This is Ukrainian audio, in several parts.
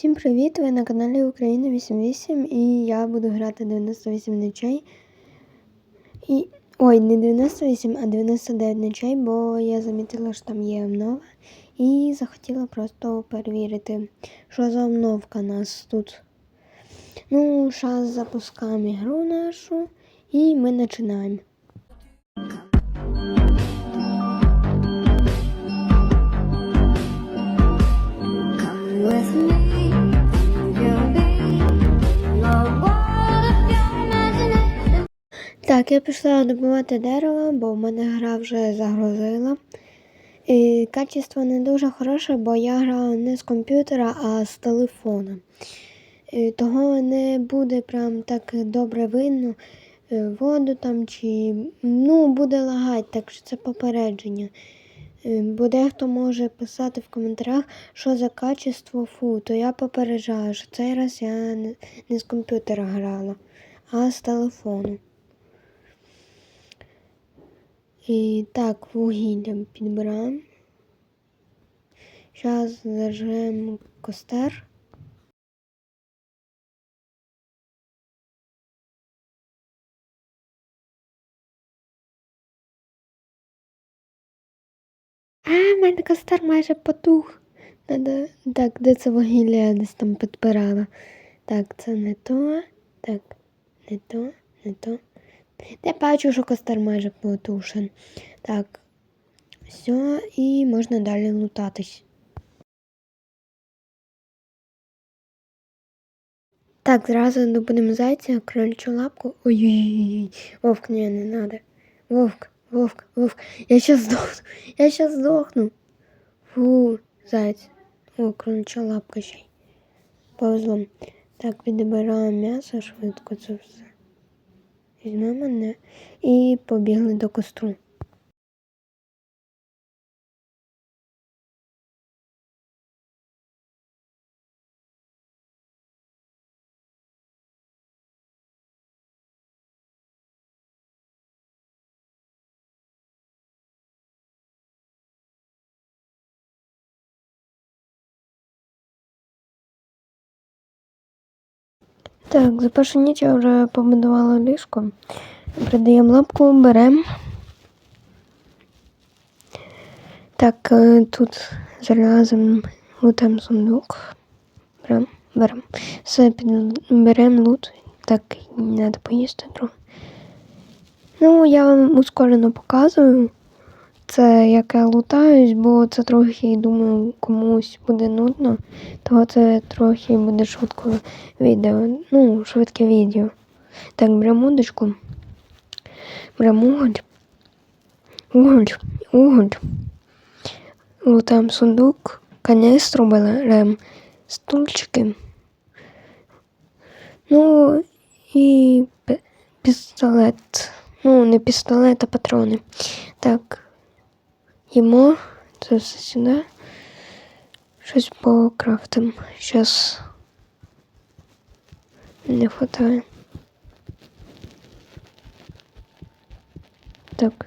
Всім привіт! Ви на каналі Україна 88 і я буду грати 98 ночей. І... Ой, не 98, а 99 ночей, бо я замітила, що там є обнова. І захотіла просто перевірити, що за обновка нас тут. Ну, зараз запускаємо ігру нашу і ми починаємо. Так, я пішла добувати дерево, бо в мене гра вже загрузила. І качество не дуже хороше, бо я грала не з комп'ютера, а з телефона. І того не буде прям так добре видно е, воду там чи ну, буде лагати, так що це попередження. Е, Бо дехто може писати в коментарях, що за качество фу, то я попереджаю, що цей раз я не з комп'ютера грала, а з телефону. І так, вугілля підбираємо. Зараз зажжемо костер. А, в мене костер майже потух. Надо... Так, де це вугілля я десь там підбирала. Так, це не то. Так, не то, не то. Я бачу, що костер майже потушен. Так, все, і можна далі лутатись. Так, зразу добудемо зайця, крольчу лапку. Ой-ой-ой, вовк, не, не надо. Вовк, вовк, вовк. Я сейчас сдохну. Я сейчас сдохну. Фу, заяць. О, крольча лапка ще. Повезло. Так, відбираємо м'ясо швидко це все. Візьмемо мене і побігли до костру. Так, за першу ніч я вже побудувала ліжко. Придаємо лапку, беремо. Так, е, тут залазимо, лутаємо сундук. Беремо, беремо. Все, беремо лут. Так, треба поїсти. Ну, я вам ускорено показую. Це як я лутаюсь, бо це трохи, думаю, комусь буде нудно. Того це трохи буде швидко відео. Ну, швидке відео. Так, беремо удочку. Беремо уголь. Уголь. Уголь. Лутаємо сундук. Каністру беремо. Стульчики. Ну і пістолет. Ну, не пістолет, а патрони. Так. Їмо. Це все сюди. Щось покрафтим. Щас не хватає. Так.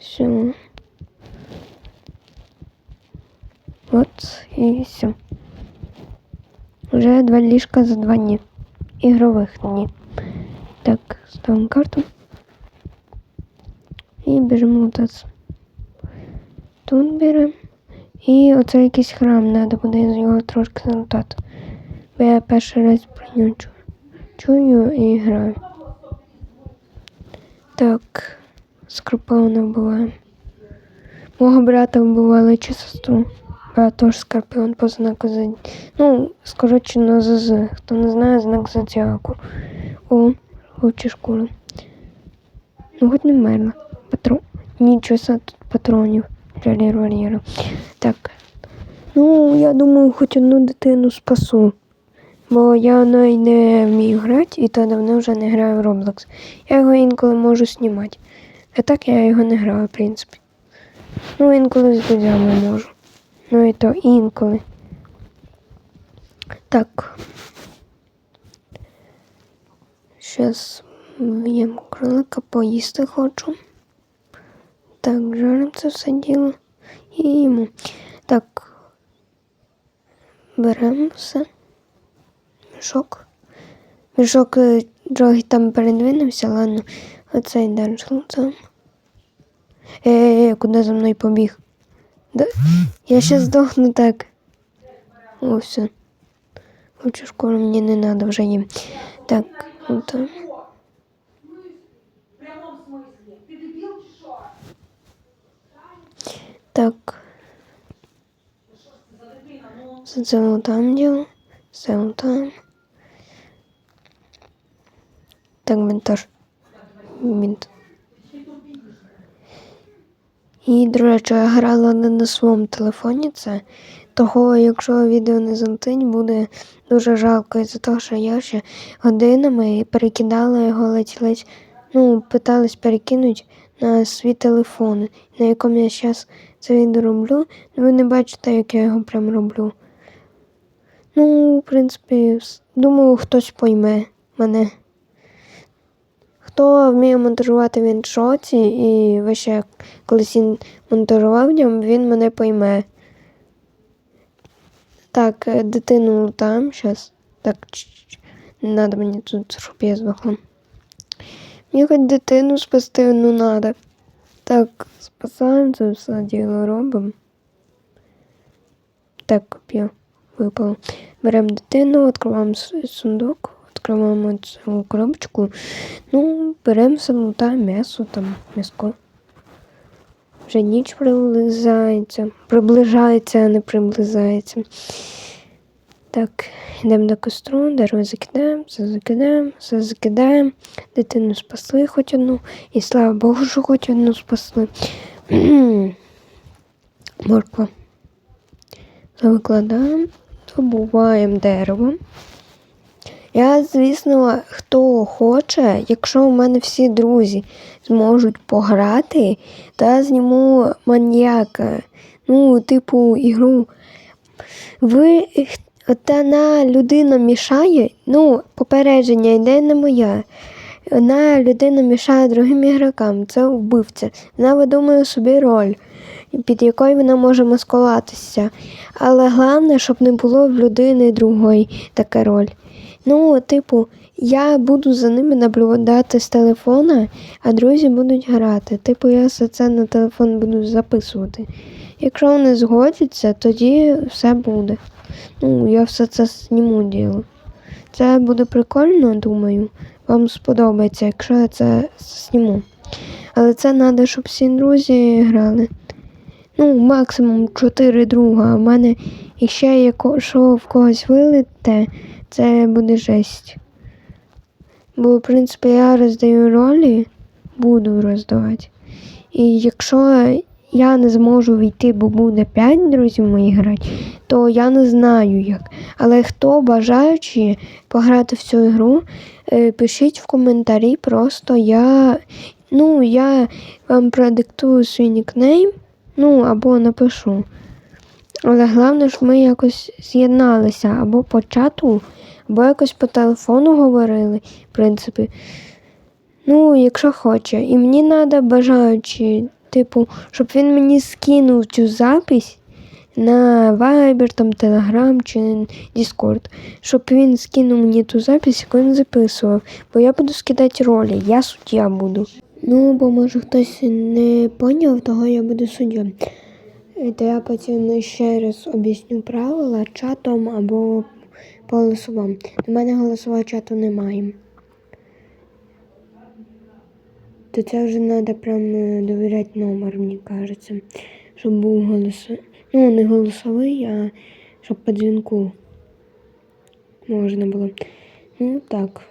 Все. От і все. Уже два ліжка за два дні. Ігрових дні. Так, ставимо карту. Біжимо лутатися. Тут беремо. І оце якийсь храм, треба буде його трошки залутати. Бо я перший раз про нього чую. Чую і граю. Так, скорпіона вбиваємо. Мого брата вбивали чи сестру. Брат теж скорпіон по знаку зодіаку. Ну, скорочено ЗЗ. Хто не знає, знак зодіаку. О, очі шкури. Ну, хоч не вмерла. Патрон. Нічого собі тут патронів револьвера. Так. Ну, я думаю, хоч одну дитину спасу. Бо я навіть не вмію грати і то давно вже не граю в Roblox. Я його інколи можу знімати. А так я його не граю, в принципі. Ну, інколи з друзями можу. Ну і то інколи. Так. Щас в'єм кролика, поїсти хочу. Так, жаримо це все діло. І їмо. Так. беремо все. Мішок. Мішок е, трохи там передвинувся, ладно. Оцей далі там. Е, куди за мною побіг? Да? Я ще здохну так. О, все. Лучше школу мені не треба вже їм. Так, от. Так. Це це там діло. Це там. Так, монтаж. Мінт. І, до речі, я грала не на своєму телефоні це. Того, якщо відео не залетить, буде дуже жалко із-за того, що я ще годинами перекидала його ледь-ледь, ну, питалась перекинути на свій телефон, на якому я зараз це відео роблю. Ви не бачите, як я його прям роблю. Ну, в принципі, думаю, хтось пойме мене. Хто вміє монтажувати в іншоті і вище колись він монтажував ньому, він мене пойме. Так, е, дитину там зараз. Так, чш-чш. не треба мені тут, щоб я здохла. Мені хоч дитину спасти, ну треба. Так, це все діло. Так, коп'я випало. Беремо дитину, відкриваємо сундук, відкриваємо цю коробочку. Ну, беремо самота, м'ясо, там, м'яско. Вже ніч приближається. Приближається, а не приближається. Так, йдемо до костру, дерево закидаємо, все закидаємо, все закидаємо. Дитину спасли хоч одну. І слава Богу, що хоч одну спасли. Морква. Викладаємо, добуваємо дерево. Я, звісно, хто хоче, якщо у мене всі друзі зможуть пограти, то я зніму маньяка. Ну, типу, ігру. Ви одна людина мішає, ну, попередження йде не моя. Одна людина мішає другим ігрокам, це вбивця. Вона видумує собі роль, під якою вона може маскуватися. Але головне, щоб не було в людини другої така роль. Ну, типу, я буду за ними наблюдати з телефона, а друзі будуть грати. Типу, я все це на телефон буду записувати. Якщо вони згодяться, тоді все буде. Ну, я все це зніму діло. Це буде прикольно, думаю. Вам сподобається, якщо я це зніму. Але це треба, щоб всі друзі грали. Ну, максимум 4 друга. А в мене іще якщо в когось вилите, це буде жесть. Бо, в принципі, я роздаю ролі, буду роздавати. І якщо я не зможу війти, бо буде 5 друзів моїх грати, то я не знаю як. Але хто бажаючи пограти в цю ігру, е, пишіть в коментарі, просто я. Ну, я вам продиктую свій нікнейм, ну або напишу. Але головне, щоб ми якось з'єдналися або по чату, або якось по телефону говорили, в принципі. Ну, якщо хоче. І мені треба бажаючи, типу, щоб він мені скинув цю запись на Viber, там, Telegram чи Discord. Щоб він скинув мені ту запись, яку він записував. Бо я буду скидати ролі, я суддя буду. Ну, бо може хтось не поняв, того я буду суддя. То я потім ще раз об'ясню правила чатом або по голосовому. У мене голосового чату немає. То це вже треба прям е, довіряти номер, мені кажеться. Щоб був голосовий. Ну, не голосовий, а щоб по дзвінку можна було. Ну так.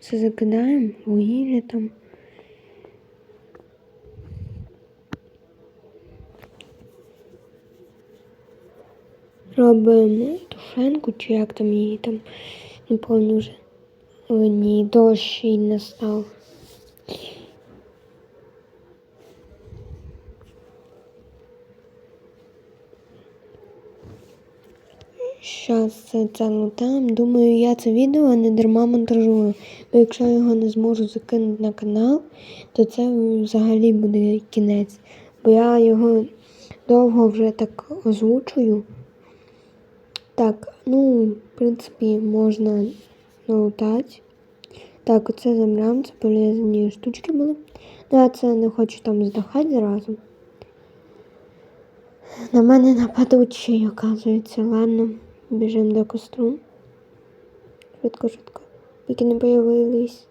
Все закидаємо, вугілля там. Робимо тушенку, чи як там її там, не пам'ятаю вже. Ні, дощ і настав. Щас це там. Думаю, я це відео не дарма монтажую. Бо якщо я його не зможу закинути на канал, то це взагалі буде кінець. Бо я його довго вже так озвучую. Так, ну, в принципі, можна налутати. Так, оце забрам, це полезні штучки були. Ну, я це не хочу там здохати зразу. На мене нападуть ще оказується. Ладно, біжимо до костру. Швидко, швидко. Поки не появились.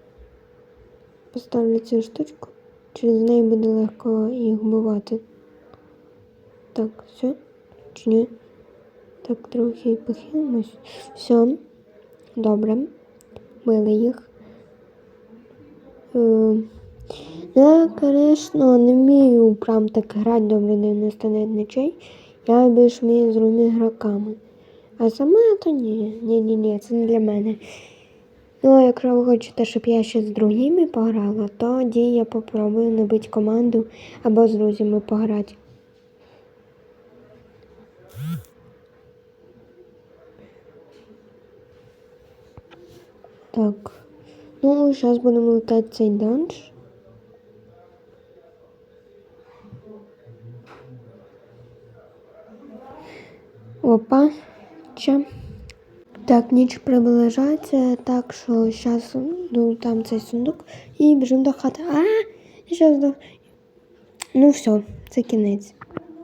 Поставлю цю штучку. Через неї буде легко їх вбивати. Так, все? Чи ні? Так, трохи похилимось. Все. Добре. Били їх. Е, я, звісно, не вмію прям так грати добре 99 ночей. Я більш вмію з другими граками. А сама то ні. Ні, ні, ні, це не для мене. Ну, а якщо ви хочете, щоб я ще з другими пограла, тоді я попробую набити команду або з друзями пограти. Так. Ну, зараз будемо летати цей данж. Опа. Че? Так, ніч приближається, так що зараз ну, там цей сундук і біжимо до хати. А, зараз до. Ну все, це кінець.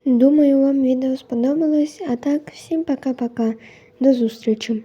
Думаю, вам відео сподобалось. А так, всім пока-пока. До зустрічі.